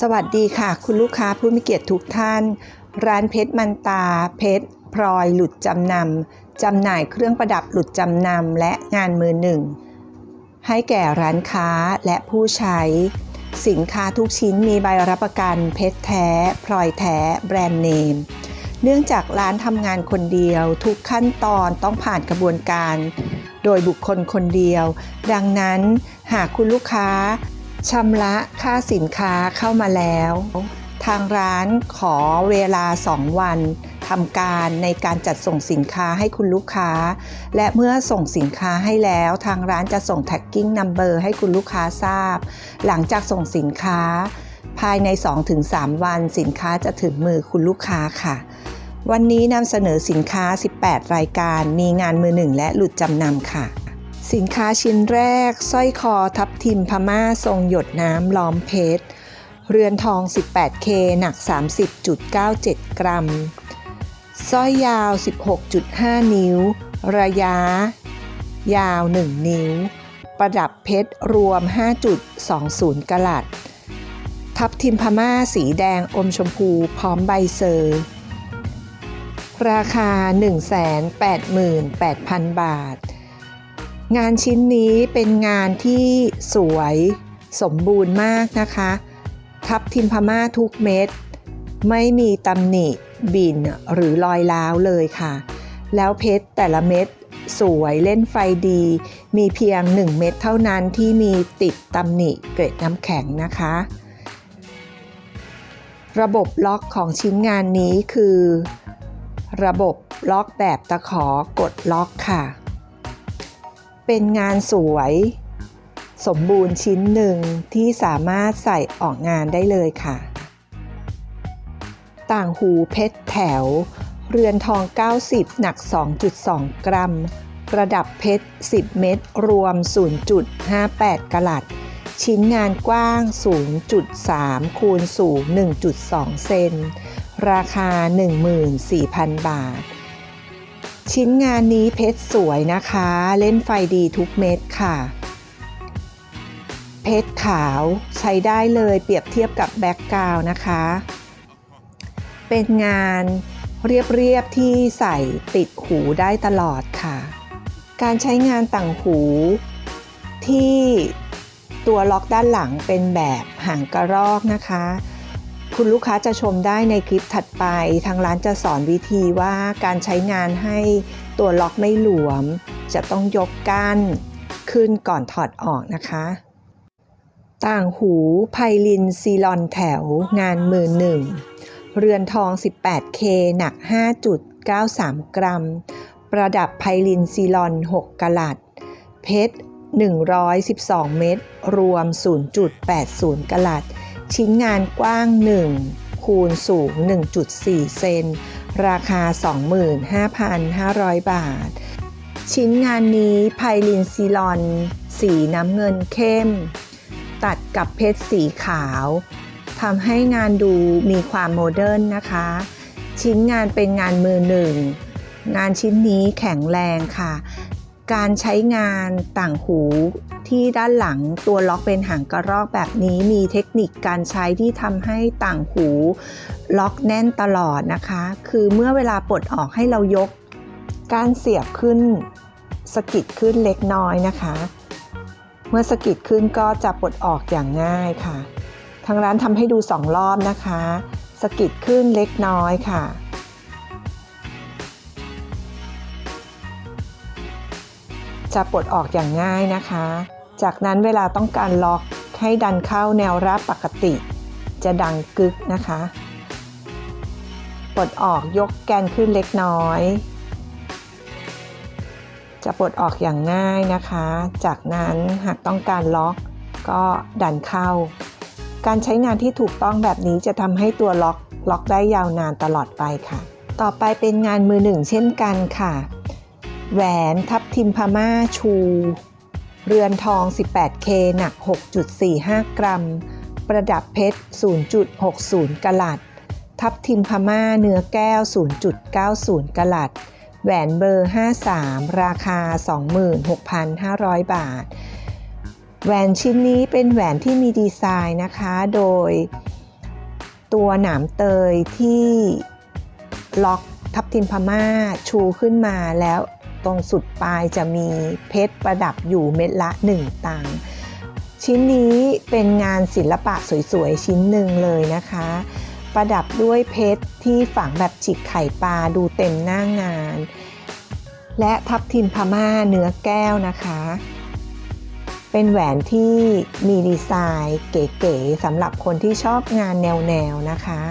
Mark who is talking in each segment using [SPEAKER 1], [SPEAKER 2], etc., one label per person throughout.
[SPEAKER 1] สวัสดีค่ะ คุณลูกค้าผู้มีเกียรติทุกท่าน ร้านเพชรมันตา เพชรพลอยหลุดจำนำจำหน่ายเครื่องประดับหลุดจำนำและงานมือหนึ่ง ให้แก่ร้านค้าและผู้ใช้ สินค้าทุกชิ้นมีใบรับประกัน เพชรแท้ พลอยแท้ แบรนด์เนม เนื่องจากร้านทำงานคนเดียว ทุกขั้นตอนต้องผ่านกระบวนการ โดยบุคคลคนเดียว ดังนั้นหากคุณลูกค้า ชำระค่าสินค้าเข้ามาแล้ว ทางร้านขอเวลา 2 วันทำการในการจัดส่งสินค้าให้คุณลูกค้า และเมื่อส่งสินค้าให้แล้ว ทางร้านจะส่ง tagging number ให้คุณลูกค้าทราบ หลังจากส่งสินค้า ภายใน 2-3 วันสินค้าจะถึงมือคุณลูกค้าค่ะ วันนี้นำเสนอสินค้า 18 รายการ มีงานมือหนึ่งและหลุดจำนำค่ะ สินค้าชิ้นแรกสร้อยคอทับทิมพม่าทรงหยดน้ำล้อมเพชร เรือนทอง 18K หนัก 30.97 กรัม สร้อยยาว 16.5 นิ้ว ระยะ ยาว 1 นิ้ว ประดับเพชรรวม 5.20กะลัด ทับทิมพม่าสีแดงอมชมพูพร้อมใบเซอร์ ราคา 188,000 บาท งานชิ้นนี้เป็นงานที่สวยสมบูรณ์มากนะคะ ทับทิมพม่าทุกเม็ด ไม่มีตำหนิบินหรือรอยร้าวเลยค่ะ แล้วเพชรแต่ละเม็ดสวยเล่นไฟดี มีเพียง 1 เม็ดเท่านั้นที่มีติดตำหนิเกร็ดน้ำแข็งนะคะ ระบบล็อกของชิ้นงานนี้คือ ระบบล็อกแบบตะขอกดล็อกค่ะ เป็นงานสวย สมบูรณ์ชิ้นหนึ่งที่สามารถใส่ออกงานได้เลยค่ะ ต่างหูเพชรแถว เรือนทอง 90 หนัก 2.2 กรัม ประดับเพชร 10 เม็ดรวม 0.58กะลัด ชิ้นงานกว้าง 0.3 คูณสูง 1.2 เซนราคา 14,000 บาท ชิ้นงานนี้เพชรสวยนะคะ เล่นไฟดีทุกเม็ดค่ะ เพชรขาวใช้ได้เลยเปรียบเทียบกับแบ็กกราวนะคะ เป็นงานเรียบๆที่ใส่ติดหูได้ตลอดค่ะ การใช้งานต่างหูที่ตัวล็อกด้านหลังเป็นแบบหางกระรอกนะคะ คุณลูกค้าจะชมได้ในคลิปถัดไป ทางร้านจะสอนวิธีว่าการใช้งานให้ตัวล็อกไม่หลวม จะต้องยกก้านขึ้นก่อนถอดออกนะคะ ต่างหูไพลินซีลอนแถวงานมือหนึ่ง เรือนทอง 18K หนัก 5.93 กรัม ประดับไพลินซีลอน 6กะลัด เพชร 112 เม็ดรวม 0.80 กะลัด ชิ้นงานกว้าง 1 คูณสูง 1.4 เซน ราคา 25,500 บาท ชิ้นงานนี้ไพลินซีลอน สีน้ำเงินเข้ม ตัดกับเพชรสีขาวทำให้งานดูมีความโมเดิร์นนะคะ ชิ้นงานเป็นงานมือหนึ่ง งานชิ้นนี้แข็งแรงค่ะ การใช้งานต่างหู ที่ด้านหลังตัวล็อกเป็นหางกระรอกแบบนี้มีเทคนิคการใช้ที่ทำให้ต่างหู ล็อกแน่นตลอดนะคะ คือเมื่อเวลาปลดออกให้เรายกก้านเสียบขึ้นสกิดขึ้นเล็กน้อยนะคะ เมื่อสกิดขึ้นก็จะปลดออกอย่างง่ายค่ะ ทางร้านทำให้ดูสองรอบนะคะสกิดขึ้นเล็กน้อยค่ะจะปลดออกอย่างง่ายนะคะ จากนั้นเวลาต้องการล็อกให้ดันเข้าแนวราบปกติ จะดังกึกนะคะปลดออกยกแกนขึ้นเล็กน้อย จะปลดออกอย่างง่ายนะคะ จากนั้นหากต้องการล็อกก็ดันเข้า การใช้งานที่ถูกต้องแบบนี้จะทำให้ตัวล็อกล็อกได้ยาวนานตลอดไปค่ะ ต่อไปเป็นงานมือหนึ่งเช่นกันค่ะ แหวนทับทิมพม่าชู เรือนทอง 18K หนัก 6.45 กรัม ประดับเพชร 0.60 กลัด ทับทิมพม่าเนื้อแก้ว 0.90 กลัด แหวนเบอร์ 53 ราคา 26,500 บาท แหวนชิ้นนี้เป็นแหวนที่มีดีไซน์นะคะ โดยตัวหนามเตยที่ล็อกทับทิมพม่าชูขึ้นมาแล้ว ตรงสุดปลายจะมีเพชรประดับอยู่เม็ดละ 1 ตังชิ้นนี้เป็นงานศิลปะสวยๆ ชิ้นหนึ่งเลยนะคะ ประดับด้วยเพชรที่ฝังแบบฉีกไข่ปลาดูเต็มหน้างาน และทับทิมพม่าเนื้อแก้วนะคะ เป็นแหวนที่มีดีไซน์เก๋ๆสำหรับคนที่ชอบงานแนวๆนะคะ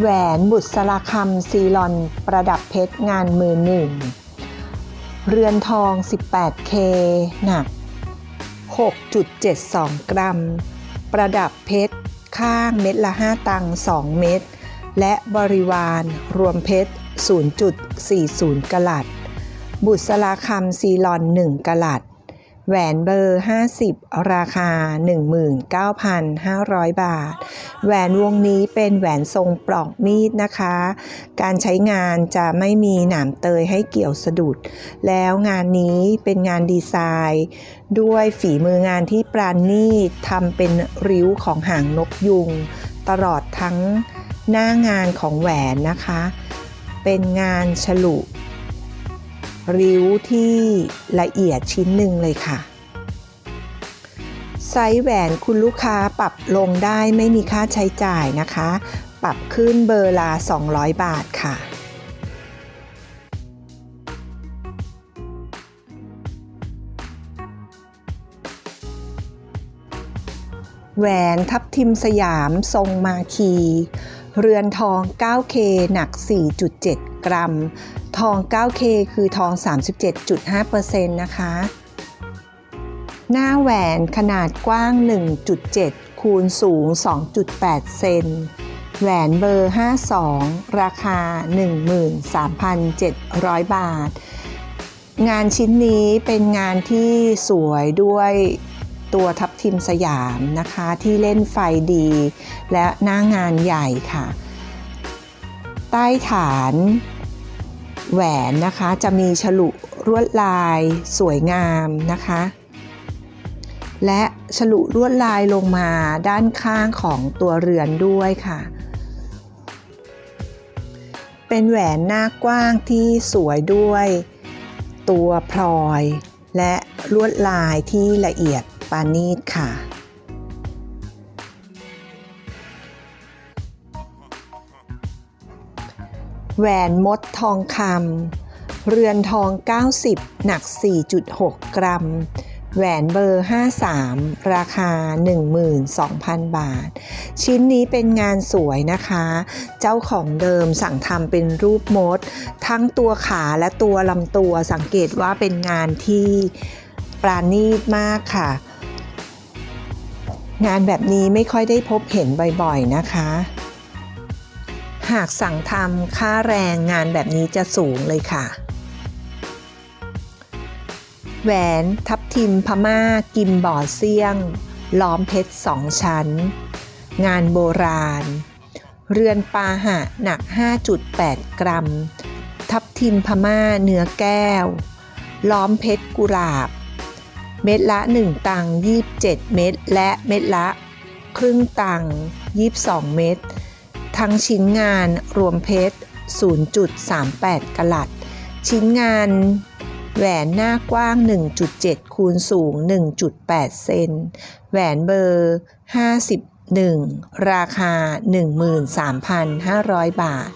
[SPEAKER 1] แหวนบุษราคำซีลอนประดับเพชรงานมือหนึ่ง เรือนทอง 18K หนัก 6.72 กรัม ประดับเพชร ข้างเม็ดละ 5 ตัง 2 เม็ด และบริวารรวมเพชร 0.40 กลัด บุษราคำซีลอน 1 กลัด แหวนเบอร์ 50 ราคา 19,500 บาท แหวนวงนี้เป็นแหวนทรงปลอกมีดนะคะ การใช้งานจะไม่มีหนามเตยให้เกี่ยวสะดุด แล้วงานนี้เป็นงานดีไซน์ ด้วยฝีมืองานที่ปราณีตทำเป็นริ้วของหางนกยุง ตลอดทั้งหน้างานของแหวนนะคะ เป็นงานฉลุ ริ้วที่ละเอียดชิ้นหนึ่งเลยค่ะ ไซส์แหวนคุณลูกค้าปรับลงได้ไม่มีค่าใช้จ่ายนะคะ ปรับขึ้นเบอร์ละ 200 บาทค่ะแหวนทับทิมสยามทรงมาคี เรือนทอง 9K หนัก 4.7 กรัม ทอง 9K คือทอง 37.5%นะคะ หน้าแหวนขนาดกว้าง 1.7 คูณสูง 2.8 เซน แหวนเบอร์ 52 ราคา 13,700 บาท งานชิ้นนี้เป็นงานที่สวยด้วย ตัวทับทิมสยามนะคะ ที่เล่นไฟดี และหน้างานใหญ่ค่ะ ใต้ฐานแหวนนะคะจะมีฉลุลวดลายสวยงามนะคะ และฉลุลวดลายลงมาด้านข้างของตัวเรือนด้วยค่ะ เป็นแหวนหน้ากว้างที่สวยด้วย ตัวพลอย และลวดลายที่ละเอียด ปานีตค่ะ แหวนมดทองคำเรือนทอง 90 หนัก 4.6 กรัม แหวนเบอร์ 53 ราคา 12,000 บาท ชิ้นนี้เป็นงานสวยนะคะ เจ้าของเดิมสั่งทำเป็นรูปมด ทั้งตัวขาและตัวลำตัวสังเกตว่าเป็นงานที่ปราณีตมากค่ะ งานแบบนี้ไม่ค่อยได้พบเห็นบ่อยๆนะคะ หากสั่งทำค่าแรงงานแบบนี้จะสูงเลยค่ะ แหวนทับทิมพม่ากิมบ่อเซียง ล้อมเพชรสองชั้น งานโบราณ เรือนปาหะหนัก 5.8 กรัม ทับทิมพม่าเนื้อแก้ว ล้อมเพชรกุหลาบ เม็ดละ 1 ตังค์27 เม็ดและเม็ดละครึ่งตังค์22 เม็ดทั้งชิ้นงานรวมเพชร 0.38กะลัด ชิ้นงานแหวนหน้ากว้าง 1.7 คูณสูง 1.8 เซน แหวนเบอร์ 51 ราคา 13,500 บาท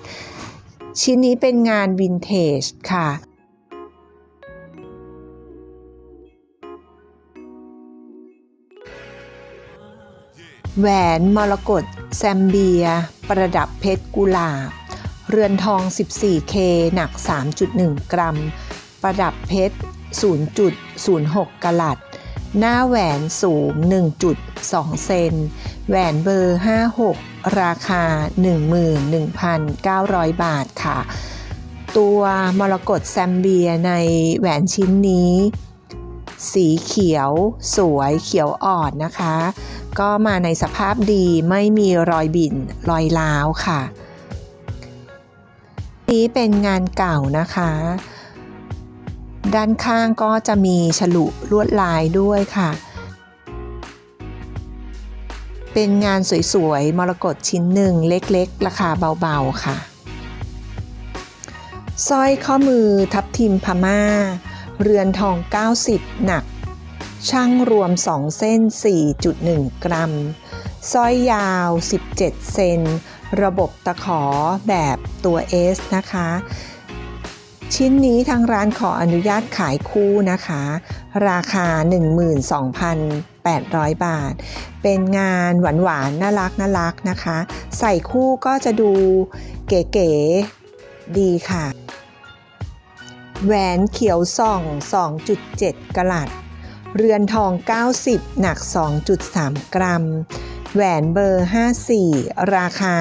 [SPEAKER 1] ชิ้นนี้เป็นงานวินเทจค่ะ แหวนมรกตแซมเบีย ประดับเพชรกุหลาบ เรือนทอง 14K หนัก 3.1 กรัม ประดับเพชร 0.06 กลัด หน้าแหวนสูง 1.2 เซน แหวนเบอร์ 56 ราคา 11,900 บาทค่ะ ตัวมรกตแซมเบียในแหวนชิ้นนี้ สีเขียว สวยเขียวอ่อนนะคะ ก็มาในสภาพดีไม่มีรอยบิ่นรอยร้าวค่ะ นี้เป็นงานเก่านะคะ ด้านข้างก็จะมีฉลุลวดลายด้วยค่ะ เป็นงานสวยๆมรกตชิ้นหนึ่งเล็กๆ ราคาเบาๆค่ะสร้อยข้อมือทับทิมพม่า เรือนทอง 90 หนัก ช่างรวม 2 เส้น 4.1 กรัมสร้อยยาว 17 เซน ระบบตะขอแบบตัว S นะคะ ชิ้นนี้ทางร้านขออนุญาตขายคู่นะคะ ราคา 12,800 บาท เป็นงานหวานๆน่ารักน่ารักนะคะ ใส่คู่ก็จะดูเก๋ๆดีค่ะ แหวนเขียวส่อง 2.7 กลัด เรือนทอง 90 หนัก 2.3 กรัม แหวนเบอร์ 54 ราคา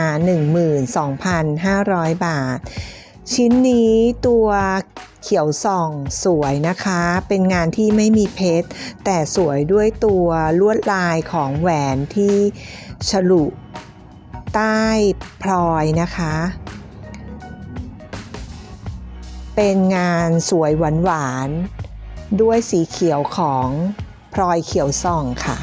[SPEAKER 1] 12,500 บาท ชิ้นนี้ตัวเขียวส่องสวยนะคะ เป็นงานที่ไม่มีเพชร แต่สวยด้วยตัวลวดลายของแหวนที่ฉลุใต้พลอยนะคะ เป็นงานสวยหวานๆด้วยสีเขียวของพลอยเขียวส่องค่ะ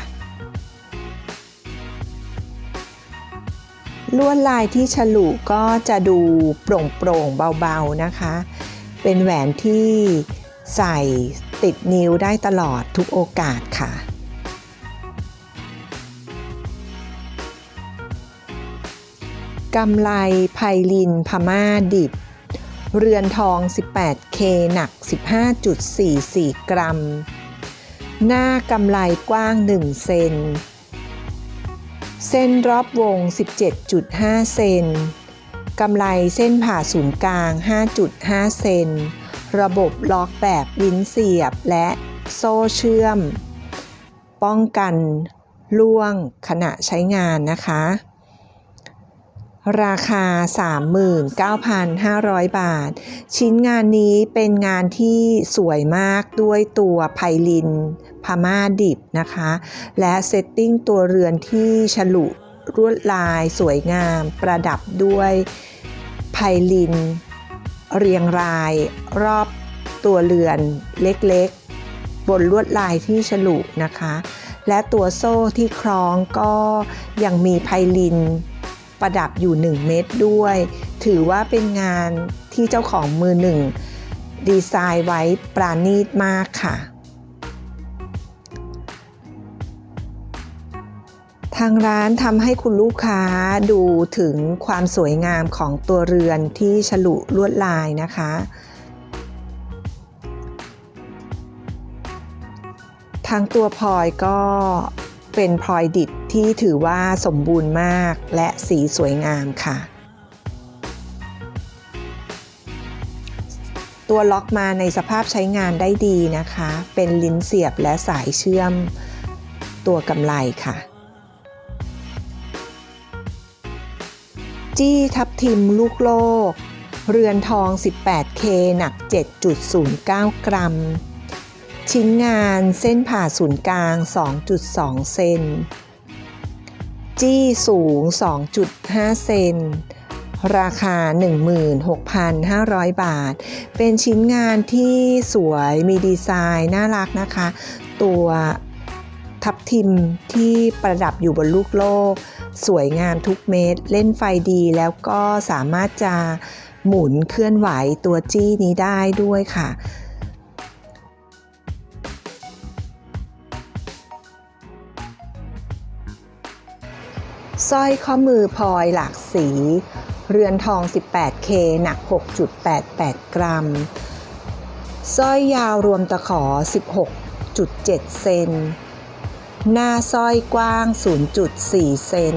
[SPEAKER 1] ลวดลายที่ฉลุก็จะดูโปร่งๆเบาๆนะคะ เป็นแหวนที่ใส่ติดนิ้วได้ตลอดทุกโอกาสค่ะกำไลไพลินพม่าดิบ เรือนทอง 18K หนัก 15.44 กรัม หน้ากำไลกว้าง 1 เซน เส้นรอบวง 17.5 เซน กำไลเส้นผ่าศูนย์กลาง 5.5 เซน ระบบล็อกแบบลิ้นเสียบและโซ่เชื่อม ป้องกันล่วงขณะใช้งานนะคะ ราคา 39,500 บาท ชิ้นงานนี้เป็นงานที่สวยมากด้วยตัวไพลินพม่าดิบนะคะ และเซตติ้งตัวเรือนที่ฉลุลวดลายสวยงามประดับด้วยไพลิน เรียงรายรอบตัวเรือนเล็กๆ บนลวดลายที่ฉลุนะคะ และตัวโซ่ที่คล้องก็ยังมีไพลิน ประดับอยู่ 1 เม็ดด้วย ถือว่าเป็นงานที่เจ้าของมือหนึ่งดีไซน์ไว้ปราณีตมากค่ะ ทางร้านทำให้คุณลูกค้าดูถึงความสวยงามของตัวเรือนที่ฉลุลวดลายนะคะทางตัวพลอยก็ เป็นพลอยดิบที่ถือว่าสมบูรณ์มากและสีสวยงามค่ะ ตัวล็อกมาในสภาพใช้งานได้ดีนะคะ เป็นลิ้นเสียบและสายเชื่อมตัวกำไลค่ะ จี้ทับทิมลูกโลก เรือนทอง 18K หนัก 7.09 กรัม ชิ้นงานเส้นผ่าศูนย์กลาง 2.2 เซน จี้สูง 2.5 เซน ราคา 16,500 บาท เป็นชิ้นงานที่สวยมีดีไซน์น่ารักนะคะ ตัวทับทิมที่ประดับอยู่บนลูกโลก สวยงามทุกเม็ดเล่นไฟดีแล้วก็สามารถจะหมุนเคลื่อนไหวตัวจี้นี้ได้ด้วยค่ะ สร้อยข้อมือพลอยหลากสี เรือนทอง 18K หนัก 6.88 กรัม สร้อยยาวรวมตะขอ 16.7 เซน หน้าสร้อยกว้าง 0.4 เซน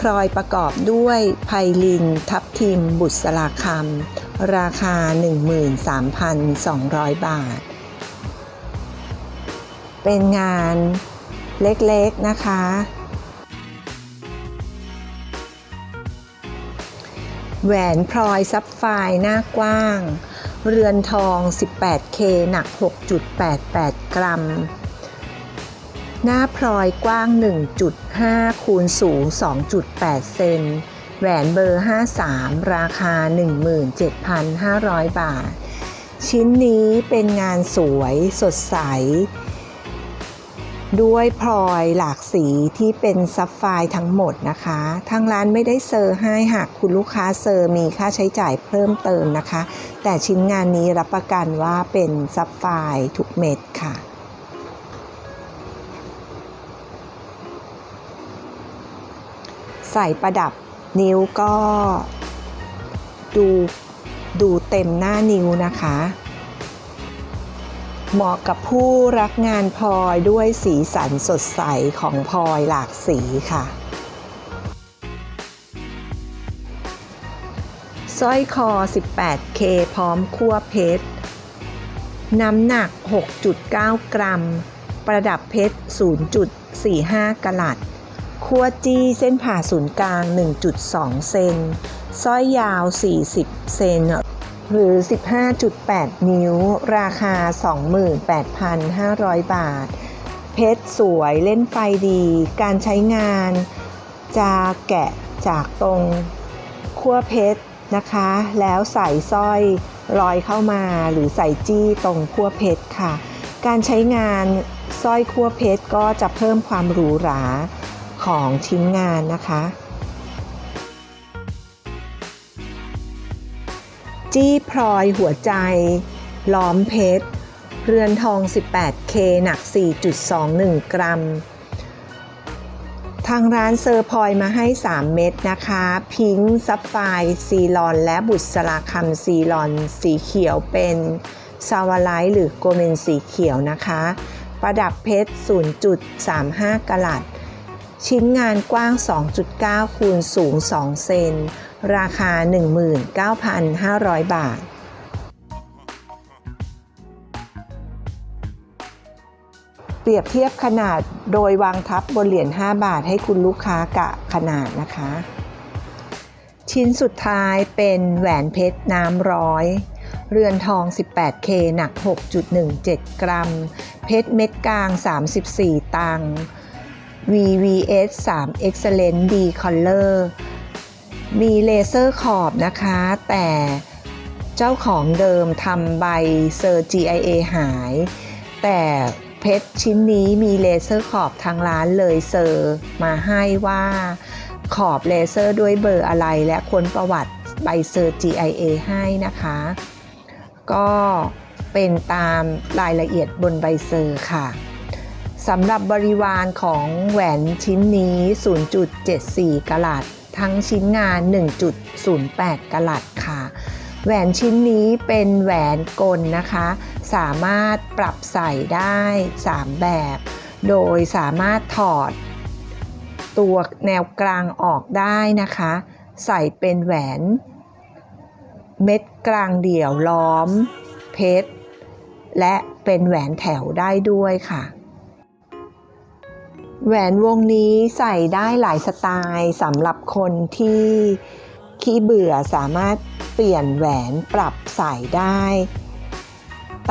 [SPEAKER 1] พลอยประกอบด้วยไพลิน ทับทิม บุษราคำ ราคา 13,200 บาท เป็นงานเล็กๆนะคะ แหวนพลอยซับไฟหน้ากว้าง เรือนทอง 18K หนัก 6.88 กรัม หน้าพลอยกว้าง 1.5 คูณสูง 2.8 เซน แหวนเบอร์ 53 ราคา 17,500 บาท ชิ้นนี้เป็นงานสวยสดใส ด้วยพลอยหลากสีที่เป็นซับไฟทั้งหมดนะคะ ทางร้านไม่ได้เซอร์ให้หากคุณลูกค้าเซอร์มีค่าใช้จ่ายเพิ่มเติมนะคะ แต่ชิ้นงานนี้รับประกันว่าเป็นซับไฟทุกเม็ดค่ะใส่ประดับนิ้วก็ดูดูเต็มหน้านิ้วนะคะ เหมาะกับผู้รักงานพลอยด้วยสีสันสดใสของพลอยหลากสีค่ะสร้อยคอ 18K พร้อมคั่วเพชร น้ำหนัก 6.9 กรัม ประดับเพชร 0.45 กลัด คั่วจี้เส้นผ่าศูนย์กลาง 1.2 เซน สร้อยยาว 40 เซน หรือ 15.8 นิ้ว ราคา 28,500 บาท เพชรสวยเล่นไฟดี การใช้งาน จะแกะจากตรงขั้วเพชรนะคะ แล้วใส่สร้อยลอยเข้ามาหรือใส่จี้ตรงขั้วเพชรค่ะ การใช้งานสร้อยขั้วเพชรก็จะเพิ่มความหรูหราของชิ้นงานนะคะ จี้พลอยหัวใจ ล้อมเพชร เรือนทอง 18K หนัก 4.21 กรัม ทางร้านเซอร์พลอยมาให้ 3 เม็ดนะคะ พิงค์ซับไฟซีลอน และบุษราคำซีลอน สีเขียวเป็นซาวาไลท์หรือโกเมนสีเขียวนะคะ ประดับเพชร 0.35 กลัด ชิ้นงานกว้าง 2.9 คูณสูง 2 เซน ราคา 19,500 บาท เปรียบเทียบขนาดโดยวางทับบนเหรียญ 5 บาทให้คุณลูกค้ากะขนาดนะคะ ชิ้นสุดท้ายเป็นแหวนเพชรน้ำร้อย เรือนทอง 18K หนัก 6.17 กรัม เพชรเม็ดกลาง 34 ตัง VVS 3 Excellent D Color มีเลเซอร์ขอบนะคะ แต่เจ้าของเดิมทำใบเซอร์ GIA หาย แต่เพชรชิ้นนี้มีเลเซอร์ขอบทางร้านเลยเซอร์มาให้ว่าขอบเลเซอร์ด้วยเบอร์อะไรและค้นประวัติใบเซอร์ GIA ให้นะคะ ก็เป็นตามรายละเอียดบนใบเซอร์ค่ะ สำหรับบริวารของแหวนชิ้นนี้ 0.74กะลัด ทั้งชิ้นงาน 1.08กะลัดค่ะ แหวนชิ้นนี้เป็นแหวนกลนะคะ สามารถปรับใส่ได้ 3 แบบ โดยสามารถถอด ตัวแนวกลางออกได้นะคะ ใส่เป็นแหวน เม็ดกลางเดี่ยวล้อม เพชร และเป็นแหวนแถวได้ด้วยค่ะ แหวนวงนี้ใส่ได้หลายสไตล์สำหรับคนที่ขี้เบื่อสามารถเปลี่ยนแหวนปรับใส่ได้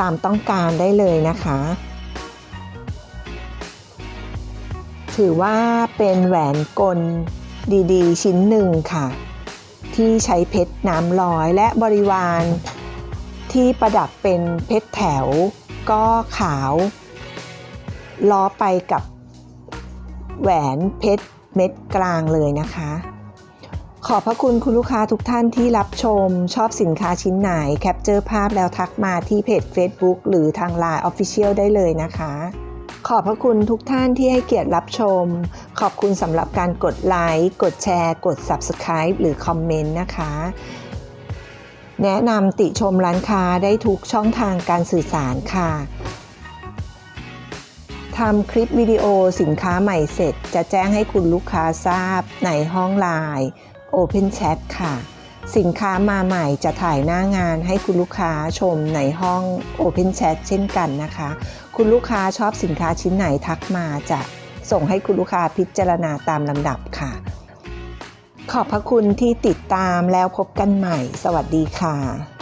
[SPEAKER 1] ตามต้องการได้เลยนะคะ ถือว่าเป็นแหวนกลดีๆ ชิ้นหนึ่งค่ะ ที่ใช้เพชรน้ำลอยและบริวาร ที่ประดับเป็นเพชรแถว ก็ขาว ล้อไปกับ แหวนเพชรเม็ดกลางเลยนะคะ ขอบพระคุณคุณลูกค้าทุกท่านที่รับชมชอบสินค้าชิ้นไหน แคปเจอร์ภาพแล้วทักมาที่เพจ Facebook หรือทาง Line Official ได้เลยนะคะ ขอบพระคุณทุกท่านที่ให้เกียรติรับชม ขอบคุณสำหรับการกดไลค์กดแชร์ กด Subscribe หรือคอมเมนต์นะคะแนะนำติชมร้านค้าได้ทุกช่องทางการสื่อสารค่ะ ทำคลิปวิดีโอสินค้าใหม่เสร็จ จะแจ้งให้คุณลูกค้าทราบในห้องไลน์ Open Chat ค่ะ สินค้ามาใหม่จะถ่ายหน้างานให้คุณลูกค้าชมในห้อง Open Chat เช่นกันนะคะ คุณลูกค้าชอบสินค้าชิ้นไหนทักมาจะส่งให้คุณลูกค้าพิจารณาตามลำดับค่ะ ขอบพระคุณที่ติดตามแล้วพบกันใหม่ สวัสดีค่ะ